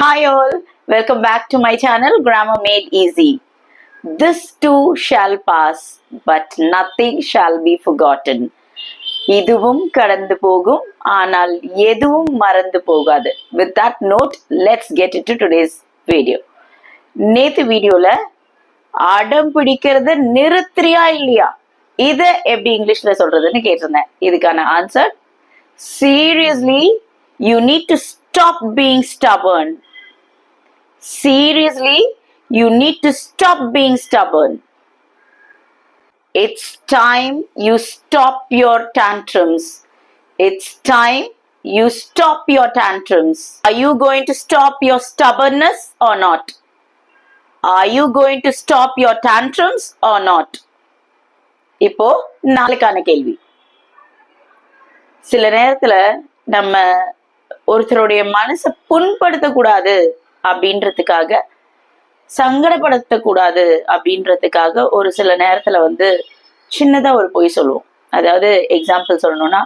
Hi all, welcome back to my channel Grammar Made Easy. This too shall pass, but nothing shall be forgotten. இதுவும் கடந்து போகும் ஆனால் எதுவும் மறந்து போகாது. With that note let's get it to today's video நேத்து வீடியோல அடம் பிடிக்கிறத நிறுத்திரியா இல்லையா? இதை எப்படி இங்கிலீஷ்ல சொல்றதுன்னு கேட்டிருந்தேன். இதுக்கான answer seriously you need to stop being stubborn seriously you need to stop being stubborn it's time you stop your tantrums it's time you stop your tantrums are you going to stop your stubbornness or not are you going to stop your tantrums or not இப்போ நாளைக்கான கேள்வி சில நேரத்துல நம்ம ஒருத்தருடைய மனசை புண்படுத்தக்கூடாது அப்படின்றதுக்காக சங்கடப்படுத்தக்கூடாது அப்படின்றதுக்காக ஒரு சில நேரத்துல வந்து சின்னதா ஒரு பொய் சொல்லுவோம். அதாவது எக்ஸாம்பிள் சொல்லணும்னா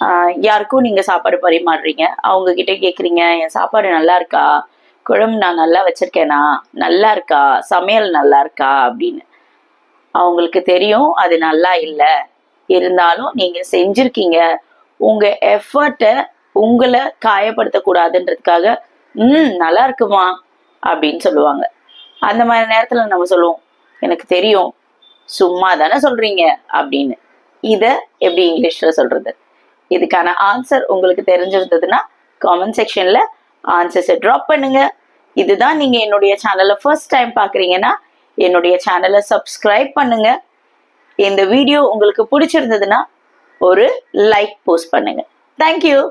ஆஹ் யாருக்கும் நீங்க சாப்பாடு பரிமாறுறீங்க. அவங்க கிட்ட கேக்குறீங்க என் சாப்பாடு நல்லா இருக்கா? குழம்பு நான் நல்லா வச்சிருக்கேனா? நல்லா இருக்கா? சமையல் நல்லா இருக்கா? அப்படின்னு. அவங்களுக்கு தெரியும் அது நல்லா இல்லை. இருந்தாலும் நீங்க செஞ்சிருக்கீங்க. உங்க எஃபர்ட்டை உங்களை காயப்படுத்தக்கூடாதுன்றதுக்காக ம் நல்லா இருக்குமா? அப்படின்னு சொல்லுவாங்க. அந்த மாதிரி நேரத்துல நம்ம சொல்லுவோம் எனக்கு தெரியும் சும்மா தானே சொல்றீங்க? அப்படின்னு. இத எப்படி இங்கிலீஷ்ல சொல்றது? இதுக்கான ஆன்சர் உங்களுக்கு தெரிஞ்சிருந்ததுன்னா காமெண்ட் செக்ஷன்ல ஆன்சர்ஸை ட்ராப் பண்ணுங்க. இதுதான் நீங்க என்னுடைய சேனலை ஃபர்ஸ்ட் டைம் பாக்குறீங்கன்னா என்னுடைய சேனலை சப்ஸ்கிரைப் பண்ணுங்க. இந்த வீடியோ உங்களுக்கு பிடிச்சிருந்ததுன்னா ஒரு லைக் போஸ்ட் பண்ணுங்க. தேங்க்யூ